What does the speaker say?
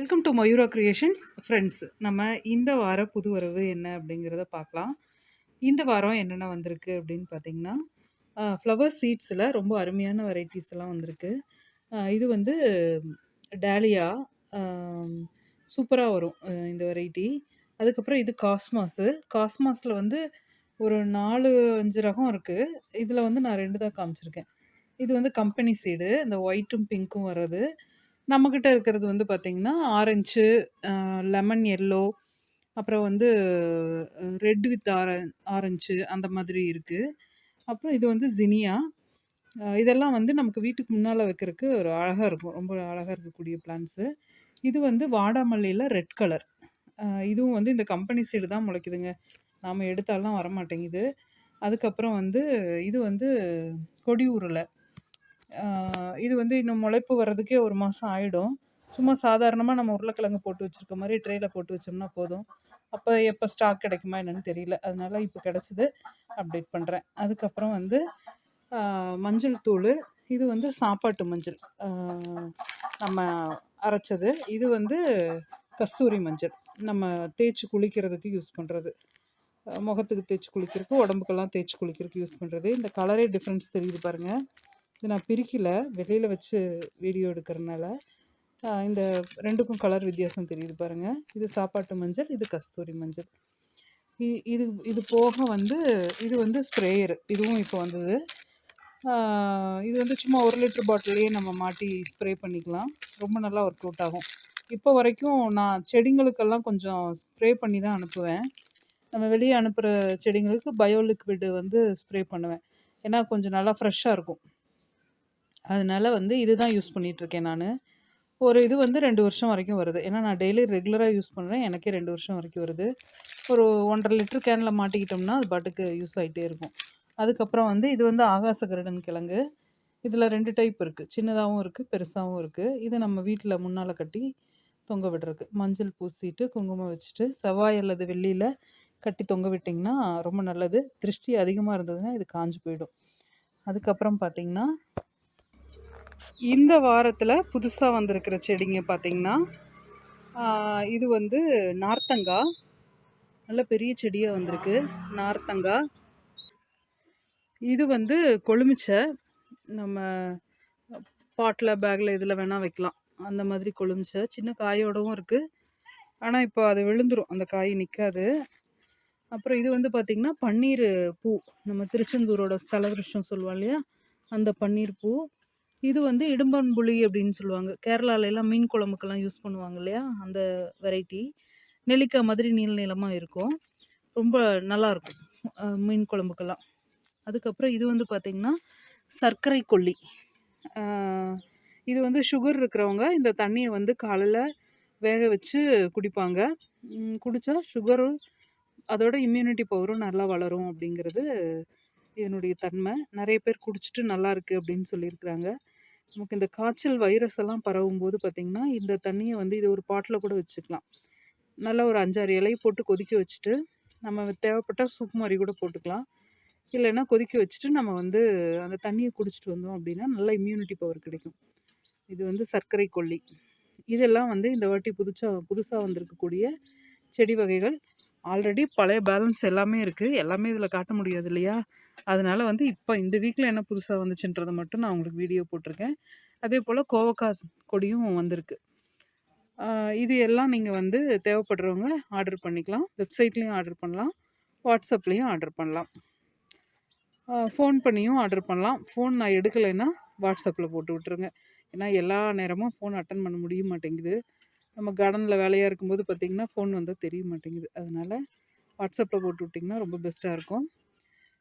Welcome to Mayura creations friends நம்ம இந்த வார புது வரவு என்ன அப்படிங்கிறத பார்க்கலாம். இந்த வாரம் என்னென்ன வந்திருக்கு அப்படின்னு பார்த்தீங்கன்னா ஃப்ளவர் சீட்ஸில் ரொம்ப அருமையான வெரைட்டிஸ் எல்லாம் வந்திருக்கு. இது வந்து டேலியா சூப்பராக வரும் இந்த வெரைட்டி அதுக்கப்புறம் இது காஸ்மாஸு காஸ்மாஸில் வந்து ஒரு நாலு அஞ்சு ரகம் இருக்குது இதில் வந்து நான் ரெண்டு தான் காமிச்சிருக்கேன். இது வந்து கம்பெனி சீடு இந்த ஒயிட்டும் பிங்க்கும் வர்றது. நம்மக்கிட்ட இருக்கிறது வந்து பார்த்திங்கன்னா ஆரஞ்சு லெமன் எல்லோ அப்புறம் வந்து ரெட் வித் ஆர ஆரஞ்சு அந்த மாதிரி இருக்குது அப்புறம் இது வந்து ஜினியா இதெல்லாம் வந்து நமக்கு வீட்டுக்கு முன்னால் வைக்கிறதுக்கு ஒரு அழகாக இருக்கும். ரொம்ப அழகாக இருக்கக்கூடிய பிளான்ஸு இது வந்து வாடாமல்லியில் ரெட் கலர் இதுவும் வந்து இந்த கம்பெனி சைடு தான் முளைக்குதுங்க. நாம் எடுத்தாலாம் வர மாட்டேங்குது அதுக்கப்புறம் வந்து இது வந்து கொடி உருளை. இது வந்து இன்னும் முளைப்பு வர்றதுக்கே ஒரு மாதம் ஆகிடும் சும்மா சாதாரணமாக நம்ம உருளைக்கிழங்கு போட்டு வச்சுருக்க மாதிரி ட்ரேயில் போட்டு வச்சோம்னா போதும். அப்போ எப்போ ஸ்டாக் கிடைக்குமா என்னென்னு தெரியல. அதனால் இப்போ கிடச்சிது அப்டேட் பண்ணுறேன் அதுக்கப்புறம் வந்து மஞ்சள் தூள் இது வந்து சாப்பாட்டு மஞ்சள். நம்ம அரைச்சது. இது வந்து கஸ்தூரி மஞ்சள். நம்ம தேய்ச்சி குளிக்கிறதுக்கு யூஸ் பண்ணுறது முகத்துக்கு தேய்ச்சி குளிக்கிறதுக்கு உடம்புக்கெல்லாம் தேய்ச்சி குளிக்கிறதுக்கு யூஸ் பண்ணுறது இந்த கலரே டிஃப்ரென்ஸ் தெரியுது பாருங்கள் இது நான் பிரிக்கலை. வெளியில் வச்சு வீடியோ எடுக்கிறனால இந்த ரெண்டுக்கும் கலர் வித்தியாசம் தெரியுது பாருங்கள் இது சாப்பாட்டு மஞ்சள் இது கஸ்தூரி மஞ்சள். இ- இது இது போக வந்து இது வந்து ஸ்ப்ரேயர் இதுவும் இப்போ வந்தது. இது வந்து சும்மா ஒரு லிட்டர் பாட்டிலையே நம்ம மாட்டி ஸ்ப்ரே பண்ணிக்கலாம். ரொம்ப நல்லா ஒர்க் அவுட் ஆகும். இப்போ வரைக்கும் நான் செடிங்களுக்கெல்லாம் கொஞ்சம் ஸ்ப்ரே பண்ணி தான் அனுப்புவேன். நம்ம வெளியே அனுப்புகிற செடிங்களுக்கு பயோ லிக்விடு வந்து ஸ்ப்ரே பண்ணுவேன். ஏன்னா கொஞ்சம் நல்லா ஃப்ரெஷ்ஷாக இருக்கும். அதனால வந்து இதுதான் யூஸ் பண்ணிகிட்ருக்கேன் நான். ஒரு இது வந்து ரெண்டு வருஷம் வரைக்கும் வருது. ஏன்னா நான் டெய்லி ரெகுலராக யூஸ் பண்ணுறேன் எனக்கே ரெண்டு வருஷம் வரைக்கும் வருது. ஒரு ஒன்றரை லிட்டர் கேனில் மாட்டிக்கிட்டோம்னா அது பாட்டுக்கு யூஸ் ஆகிட்டே இருக்கும். அதுக்கப்புறம் வந்து இது வந்து ஆகாச கருடன் கிழங்கு. இதில் ரெண்டு டைப் இருக்குது சின்னதாகவும் இருக்குது பெருசாகவும் இருக்குது இது நம்ம வீட்டில் முன்னால் கட்டி தொங்க விடுறதுக்கு. மஞ்சள் பூசிட்டு குங்குமம் வச்சுட்டு செவ்வாய் அல்லது வெள்ளியில் கட்டி தொங்க விட்டிங்கன்னா ரொம்ப நல்லது. திருஷ்டி அதிகமாக இருந்ததுன்னா இது காஞ்சு போயிடும். அதுக்கப்புறம் பார்த்திங்கன்னா இந்த வாரத்தில் புதுசாக வந்திருக்கிற செடிங்க பார்த்திங்கன்னா இது வந்து நார்த்தங்காய் நல்ல பெரிய செடியாக வந்திருக்கு நார்த்தங்காய் இது வந்து கொழுமிச்சை நம்ம பாட்டில் பேக்கில் இதில் வேணால் வைக்கலாம். அந்த மாதிரி கொழுமிச்சை சின்ன காயோடவும் இருக்குது ஆனால் இப்போ அது விழுந்துரும் அந்த காய் நிற்காது அப்புறம் இது வந்து பார்த்திங்கன்னா பன்னீர் பூ. நம்ம திருச்செந்தூரோட ஸ்தல விருஷம் சொல்லுவோம் இல்லையா? அந்த பன்னீர் பூ. இது வந்து இடும்பன்புளி அப்படின்னு சொல்லுவாங்க. கேரளால எல்லாம் மீன் குழம்புக்கெல்லாம் யூஸ் பண்ணுவாங்க இல்லையா? அந்த வெரைட்டி நெல்லிக்காய் மாதிரி நீள நீளமாக இருக்கும். ரொம்ப நல்லா இருக்கும். மீன் குழம்புக்கெல்லாம். அதுக்கப்புறம் இது வந்து பார்த்திங்கன்னா சர்க்கரை கொல்லி. இது வந்து சுகர் இருக்கிறவங்க இந்த தண்ணியை வந்து காலையில் வேக வச்சு குடிப்பாங்க. குடித்தா சுகரும் அதோட இம்யூனிட்டி பவரும் நல்லா வளரும் அப்படிங்கிறது இதனுடைய தன்மை. நிறைய பேர் குடிச்சிட்டு நல்லா இருக்குது அப்படின்னு சொல்லியிருக்கிறாங்க. நமக்கு இந்த காய்ச்சல் வைரஸ் எல்லாம் பரவும் போது பார்த்திங்கன்னா இந்த தண்ணியை வந்து இது ஒரு பாட்டில் கூட வச்சுக்கலாம். நல்லா ஒரு அஞ்சாறு இலை போட்டு கொதிக்க வச்சுட்டு நம்ம தேவைப்பட்டால் சூப் மாதிரி கூட போட்டுக்கலாம். இல்லைன்னா கொதிக்க வச்சுட்டு நம்ம வந்து அந்த தண்ணியை குடிச்சிட்டு வந்தோம் அப்படின்னா நல்லா இம்யூனிட்டி பவர் கிடைக்கும். இது வந்து சர்க்கரை கொல்லி. இதெல்லாம் வந்து இந்த வாட்டி புதுசாக புதுசாக வந்திருக்கக்கூடிய செடி வகைகள். ஆல்ரெடி பழைய பேலன்ஸ் எல்லாமே இருக்குது எல்லாமே இதில் காட்ட முடியாது இல்லையா? அதனால் வந்து இப்போ இந்த வீக்கில் என்ன புதுசாக வந்துச்சுன்றதை மட்டும் நான் உங்களுக்கு வீடியோ போட்டிருக்கேன். அதே போல் கோவக்காய் கொடியும் வந்திருக்கு. இது எல்லாம் நீங்கள் வந்து தேவைப்படுறவங்க ஆர்டர் பண்ணிக்கலாம். வெப்சைட்லேயும் ஆர்டர் பண்ணலாம். வாட்ஸ்அப்லேயும் ஆர்டர் பண்ணலாம். ஃபோன் பண்ணியும் ஆர்டர் பண்ணலாம். ஃபோன் நான் எடுக்கலைன்னா வாட்ஸ்அப்பில் போட்டு விட்ருங்க ஏன்னா எல்லா நேரமும் ஃபோன் அட்டன் பண்ண முடிய மாட்டேங்குது. நம்ம கார்டனில் வேலையாக இருக்கும்போது பார்த்திங்கன்னா ஃபோன் வந்தால் தெரிய மாட்டேங்குது. அதனால் வாட்ஸ்அப்பில் போட்டு விட்டிங்கன்னா ரொம்ப பெஸ்ட்டாக இருக்கும்.